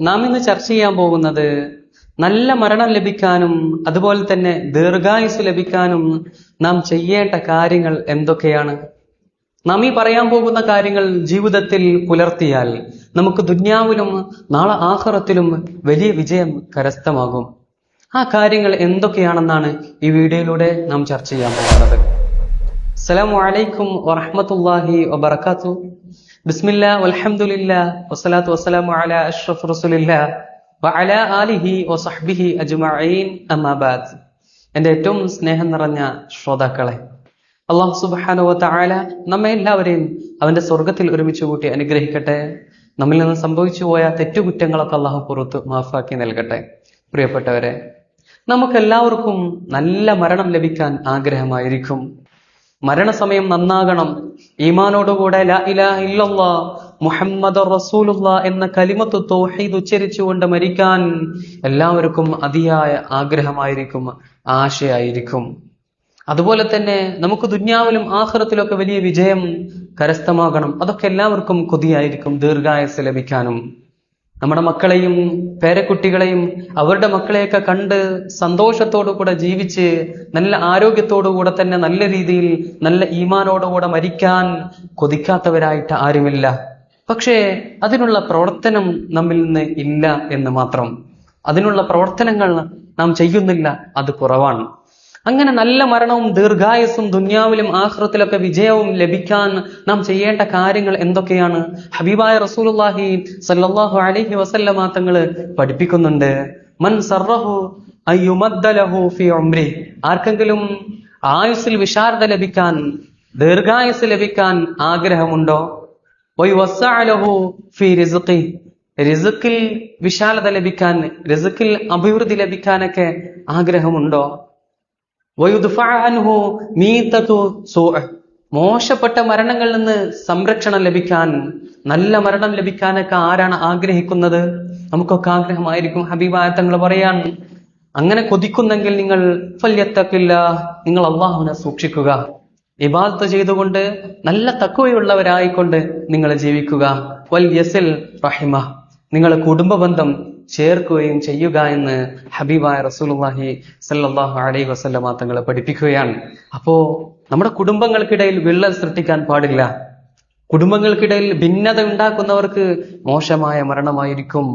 നാം ഇന്ന് ചർച്ച ചെയ്യാൻ പോകുന്നത് നല്ല മരണം ലഭിക്കാനും അതുപോലെ തന്നെ ദീർഘായുസ് ലഭിക്കാനും നാം ചെയ്യേണ്ട കാര്യങ്ങൾ എന്തൊക്കെയാണ്? നാം ഈ പറയാൻ പോകുന്ന കാര്യങ്ങൾ ജീവിതത്തിൽ പുലർത്തിയാൽ നമുക്ക് ദുന്യാവിലും നാളെ ആഹ്റത്തിലും വലിയ വിജയം കരസ്ഥമാകും. ആ കാര്യങ്ങൾ എന്തൊക്കെയാണെന്നാണ് ഈ വീഡിയോയിലൂടെ നാം ചർച്ച ചെയ്യാൻ പോകുന്നത്. അസ്സലാമു അലൈക്കും വറഹ്മത്തുള്ളാഹി വബറകാത്തു ബിസ്മില്ലാ വൽഹംദുലില്ലാ വസ്സലാത്തു വസ്സലാമു അലാ അഷ്റഫ് റസുലില്ല വഅലാ ആലിഹി വസഹ്ബിഹി അജ്മഈൻ അമാബാദ് എന്റെ ഏറ്റവും സ്നേഹം നിറഞ്ഞ ശ്രോതാക്കളെ അള്ളാഹു സുബാനോ വ തആല നമ്മെ എല്ലാവരെയും അവന്റെ സ്വർഗത്തിൽ ഒരുമിച്ച് കൂട്ടി അനുഗ്രഹിക്കട്ടെ. നമ്മിൽ നിന്ന് സംഭവിച്ചു പോയ തെറ്റുകുറ്റങ്ങളൊക്കെ അള്ളാഹു പുറത്ത് മാഫാക്കി നൽകട്ടെ. പ്രിയപ്പെട്ടവരെ നമുക്കെല്ലാവർക്കും നല്ല മരണം ലഭിക്കാൻ ആഗ്രഹമായിരിക്കും. മരണസമയം നന്നാകണം. ഈമാനോടുകൂടെ ലാ ഇലാഹ ഇല്ലല്ലാ മുഹമ്മദ് റസൂലുള്ള എന്ന കലിമത്ത് തൗഹീദ് ഉച്ചരിച്ചുകൊണ്ട് മരിക്കാൻ എല്ലാവർക്കും അതിയായ ആഗ്രഹമായിരിക്കും ആശയായിരിക്കും. അതുപോലെ തന്നെ നമുക്ക് ദുന്യാവിലും ആഹ്റത്തിലൊക്കെ വലിയ വിജയം കരസ്ഥമാകണം. അതൊക്കെ എല്ലാവർക്കും കൊതിയായിരിക്കും ദീർഘായസ് ലഭിക്കാനും. നമ്മുടെ മക്കളെയും പേരക്കുട്ടികളെയും അവരുടെ മക്കളെയൊക്കെ കണ്ട് സന്തോഷത്തോടു കൂടെ ജീവിച്ച് നല്ല ആരോഗ്യത്തോടു കൂടെ തന്നെ നല്ല രീതിയിൽ നല്ല ഈമാനോടുകൂടെ മരിക്കാൻ കൊതിക്കാത്തവരായിട്ട് ആരുമില്ല. പക്ഷേ അതിനുള്ള പ്രവർത്തനം നമ്മിൽ നിന്ന് ഇല്ല എന്ന് മാത്രം. അതിനുള്ള പ്രവർത്തനങ്ങൾ നാം ചെയ്യുന്നില്ല അത് കുറവാണ്. അങ്ങനെ നല്ല മരണവും ദീർഘായുസും ദുന്യാവിലും ആഹ്റത്തിലൊക്കെ വിജയവും ലഭിക്കാൻ നാം ചെയ്യേണ്ട കാര്യങ്ങൾ എന്തൊക്കെയാണ്? ഹബീബായ റസൂലുല്ലാഹി സല്ലാഹു അലഹി വസല്ലമ തങ്ങൾ പഠിപ്പിക്കുന്നുണ്ട്. മൻ സർറഹു അയ്യുമദ്ദലഹു ഫി ഉംരി. ആർക്കെങ്കിലും ആയുസ്സിൽ വിശാരത ലഭിക്കാൻ ദീർഘായുസ് ലഭിക്കാൻ ആഗ്രഹമുണ്ടോ? ഫി റിസ്ഖി. റിസ്ഖിൽ വിശാലത ലഭിക്കാൻ റിസ്ഖിൽ അഭിവൃദ്ധി ലഭിക്കാനൊക്കെ ആഗ്രഹമുണ്ടോ? മോശപ്പെട്ട മരണങ്ങളിൽ നിന്ന് സംരക്ഷണം ലഭിക്കാൻ നല്ല മരണം ലഭിക്കാനൊക്കെ ആരാണ് ആഗ്രഹിക്കുന്നത്? നമുക്കൊക്കെ ആഗ്രഹമായിരിക്കും. ഹബീബായ തങ്ങൾ പറയാൻ അങ്ങനെ കൊതിക്കുന്നെങ്കിൽ നിങ്ങൾ ഫല്യത്തക്കില്ല നിങ്ങൾ അള്ളാഹുവിനെ സൂക്ഷിക്കുക. ഇബാദത്ത് ചെയ്തുകൊണ്ട് നല്ല തക്കവയുള്ളവരായിക്കൊണ്ട് നിങ്ങൾ ജീവിക്കുക. വൽ യസിൽ റഹിമ. നിങ്ങൾ കുടുംബ ബന്ധം ചേർക്കുകയും ചെയ്യുക എന്ന് ഹബീബായ റസൂലുള്ളാഹി സല്ലാഹു അലൈഹി വസല്ലമ തങ്ങളെ പഠിപ്പിക്കുകയാണ്. അപ്പോ നമ്മുടെ കുടുംബങ്ങൾക്കിടയിൽ വിള്ളൽ സൃഷ്ടിക്കാൻ പാടില്ല. കുടുംബങ്ങൾക്കിടയിൽ ഭിന്നത ഉണ്ടാക്കുന്നവർക്ക് മോശമായ മരണമായിരിക്കും.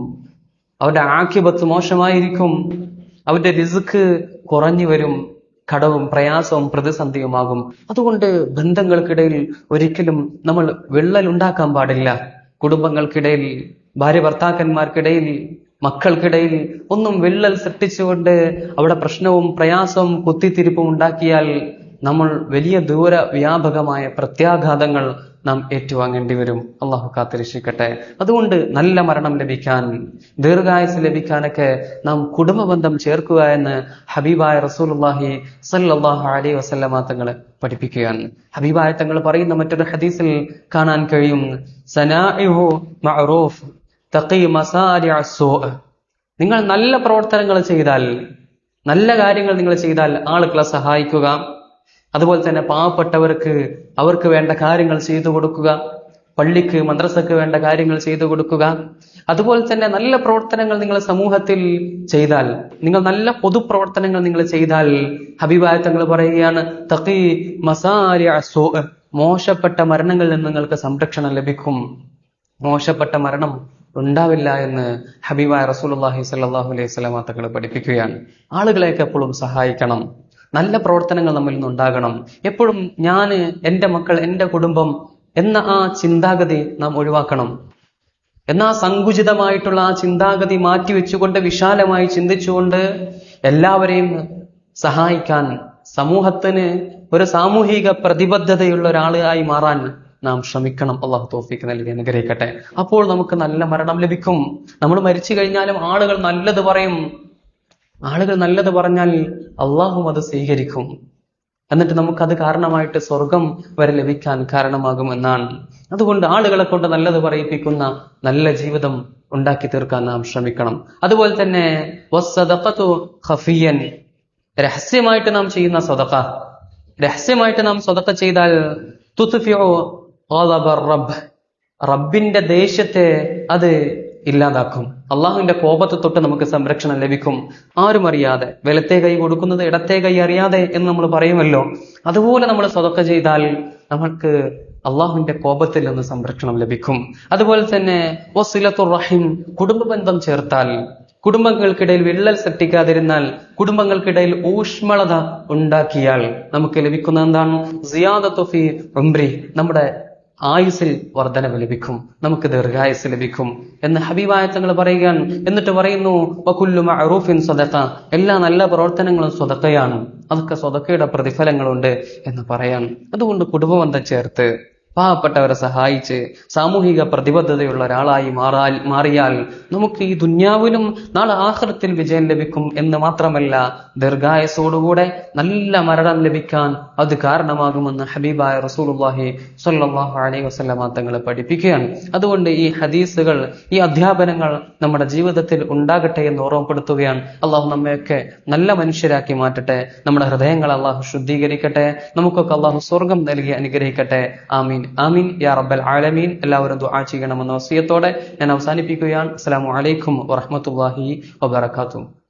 അവരുടെ ആക്യപത്ത് മോശമായിരിക്കും. അവരുടെ റിസ്ക് കുറഞ്ഞു വരും. കടവും പ്രയാസവും പ്രതിസന്ധിയുമാകും. അതുകൊണ്ട് ബന്ധങ്ങൾക്കിടയിൽ ഒരിക്കലും നമ്മൾ വിള്ളൽ ഉണ്ടാക്കാൻ പാടില്ല. കുടുംബങ്ങൾക്കിടയിൽ ഭാര്യ ഭർത്താക്കന്മാർക്കിടയിൽ മക്കൾക്കിടയിൽ ഒന്നും വിള്ളൽ സൃഷ്ടിച്ചുകൊണ്ട് അവിടെ പ്രശ്നവും പ്രയാസവും കുത്തിത്തിരിപ്പും ഉണ്ടാക്കിയാൽ നമ്മൾ വലിയ ദൂര വ്യാപകമായ പ്രത്യാഘാതങ്ങൾ നാം ഏറ്റുവാങ്ങേണ്ടി വരും. അള്ളാഹു കാത്തിരക്ഷിക്കട്ടെ. അതുകൊണ്ട് നല്ല മരണം ലഭിക്കാൻ ദീർഘായുസ് ലഭിക്കാനൊക്കെ നാം കുടുംബ ബന്ധം ചേർക്കുക എന്ന് ഹബീബായ റസൂലുള്ളാഹി സല്ലാഹു അലൈഹി വസല്ലമ തങ്ങൾ പഠിപ്പിക്കുകയാണ്. ഹബീബായ തങ്ങൾ പറയുന്ന മറ്റൊരു ഹദീസിൽ കാണാൻ കഴിയും. സനാഇഹു മഅറൂഫ്. നിങ്ങൾ നല്ല പ്രവർത്തനങ്ങൾ ചെയ്താൽ നല്ല കാര്യങ്ങൾ നിങ്ങൾ ചെയ്താൽ ആളുകളെ സഹായിക്കുക. അതുപോലെ തന്നെ പാവപ്പെട്ടവർക്ക് അവർക്ക് വേണ്ട കാര്യങ്ങൾ ചെയ്തു കൊടുക്കുക. പള്ളിക്ക് മദ്രസക്ക് വേണ്ട കാര്യങ്ങൾ ചെയ്തു കൊടുക്കുക. അതുപോലെ തന്നെ നല്ല പ്രവർത്തനങ്ങൾ നിങ്ങൾ സമൂഹത്തിൽ ചെയ്താൽ നിങ്ങൾ നല്ല പൊതുപ്രവർത്തനങ്ങൾ നിങ്ങൾ ചെയ്താൽ ഹബീബായ തങ്ങൾ പറയുകയാണ് തഖി മസാരി മോശപ്പെട്ട മരണങ്ങളിൽ നിന്ന് നിങ്ങൾക്ക് സംരക്ഷണം ലഭിക്കും. മോശപ്പെട്ട മരണം ഉണ്ടാവില്ല എന്ന് ഹബീബായ റസൂലുള്ളാഹി സല്ലാഹു അലൈഹി തങ്ങൾ പഠിപ്പിക്കുകയാണ്. ആളുകളെയൊക്കെ എപ്പോഴും സഹായിക്കണം. നല്ല പ്രവർത്തനങ്ങൾ നമ്മിൽ നിന്ന് ഉണ്ടാകണം. എപ്പോഴും ഞാൻ എന്റെ മക്കൾ എന്റെ കുടുംബം എന്ന ആ ചിന്താഗതി നാം ഒഴിവാക്കണം. എന്നാ സങ്കുചിതമായിട്ടുള്ള ആ ചിന്താഗതി മാറ്റിവെച്ചുകൊണ്ട് വിശാലമായി ചിന്തിച്ചുകൊണ്ട് എല്ലാവരെയും സഹായിക്കാൻ സമൂഹത്തിന് ഒരു സാമൂഹിക പ്രതിബദ്ധതയുള്ള ഒരാളായി മാറാൻ നാം ശ്രമിക്കണം. അള്ളാഹു തോഫിക്ക് നൽകി അനുഗ്രഹിക്കട്ടെ. അപ്പോൾ നമുക്ക് നല്ല മരണം ലഭിക്കും. നമ്മൾ മരിച്ചു കഴിഞ്ഞാലും ആളുകൾ നല്ലത് പറയും. ആളുകൾ നല്ലത് പറഞ്ഞാൽ അള്ളാഹും അത് സ്വീകരിക്കും. എന്നിട്ട് നമുക്ക് അത് കാരണമായിട്ട് സ്വർഗം വരെ ലഭിക്കാൻ കാരണമാകും എന്നാണ്. അതുകൊണ്ട് ആളുകളെ കൊണ്ട് നല്ലത് പറയിപ്പിക്കുന്ന നല്ല ജീവിതം ഉണ്ടാക്കി തീർക്കാൻ നാം ശ്രമിക്കണം. അതുപോലെ തന്നെ രഹസ്യമായിട്ട് നാം ചെയ്യുന്ന സ്വതക്ക രഹസ്യമായിട്ട് നാം സ്വതക്ക ചെയ്താൽ ഖളബ റബ്ബ്. റബ്ബിന്റെ ദേഷ്യത്തെ അത് ഇല്ലാതാക്കും. അള്ളാഹുവിന്റെ കോപത്തെ തൊട്ട് നമുക്ക് സംരക്ഷണം ലഭിക്കും. ആരും അറിയാതെ വലത്തെ കൈ കൊടുക്കുന്നത് ഇടത്തെ കൈ അറിയാതെ എന്ന് നമ്മൾ പറയുമല്ലോ. അതുപോലെ നമ്മൾ സ്വതൊക്കെ ചെയ്താൽ നമുക്ക് അള്ളാഹുവിന്റെ കോപത്തിൽ നിന്ന് സംരക്ഷണം ലഭിക്കും. അതുപോലെ തന്നെ വസിലത്തുർ റഹിം കുടുംബ ബന്ധം ചേർത്താൽ കുടുംബങ്ങൾക്കിടയിൽ വിള്ളൽ സൃഷ്ടിക്കാതിരുന്നാൽ കുടുംബങ്ങൾക്കിടയിൽ ഊഷ്മളത ഉണ്ടാക്കിയാൽ നമുക്ക് ലഭിക്കുന്ന എന്താണ്? സിയാദത്തു ഫി ഉംരി നമ്മുടെ ആയുസിൽ വർധനവ് ലഭിക്കും നമുക്ക് ദീർഘായുസ് ലഭിക്കും എന്ന് ഹബീബായ തങ്ങൾ പറയുകയാണ്. എന്നിട്ട് പറയുന്നു വകുല്ലു മഅറൂഫിൻ സ്വതക്ക എല്ലാ നല്ല പ്രവർത്തനങ്ങളും സ്വതക്കയാണ് അതൊക്കെ സ്വതക്കയുടെ പ്രതിഫലങ്ങളുണ്ട് എന്ന് പറയാൻ. അതുകൊണ്ട് കുടുംബബന്ധം ചേർത്ത് പാവപ്പെട്ടവരെ സഹായിച്ച് സാമൂഹിക പ്രതിബദ്ധതയുള്ള ഒരാളായി മാറാൽ മാറിയാൽ നമുക്ക് ഈ ദുന്യാവിലും നാളെ ആഹൃത്തിൽ വിജയം ലഭിക്കും എന്ന് മാത്രമല്ല ദീർഘായസോടുകൂടെ നല്ല മരണം ലഭിക്കാൻ അത് കാരണമാകുമെന്ന് ഹബീബായ റസൂലുള്ളാഹി സ്വല്ലല്ലാഹു അലൈഹി വസല്ലമ തങ്ങളെ പഠിപ്പിക്കുകയാണ്. അതുകൊണ്ട് ഈ ഹദീസുകൾ ഈ അധ്യാപനങ്ങൾ നമ്മുടെ ജീവിതത്തിൽ ഉണ്ടാകട്ടെ എന്ന് ഓർമ്മപ്പെടുത്തുകയാണ്. അള്ളാഹു നമ്മയൊക്കെ നല്ല മനുഷ്യരാക്കി മാറ്റട്ടെ. നമ്മുടെ ഹൃദയങ്ങൾ അള്ളാഹു ശുദ്ധീകരിക്കട്ടെ. നമുക്കൊക്കെ അള്ളാഹു സ്വർഗം നൽകി അനുഗ്രഹിക്കട്ടെ. ആമീൻ. ആമീൻ. യാ റബ്ബൽ ആലമീൻ. എല്ലാവരും ദുആ ചെയ്യണമെന്ന വസിയത്തോടെ ഞാൻ അവസാനിപ്പിക്കുകയാണ്. അസ്സലാമു അലൈക്കും വറഹ്മത്തുള്ളാഹി വബറകാതുഹു.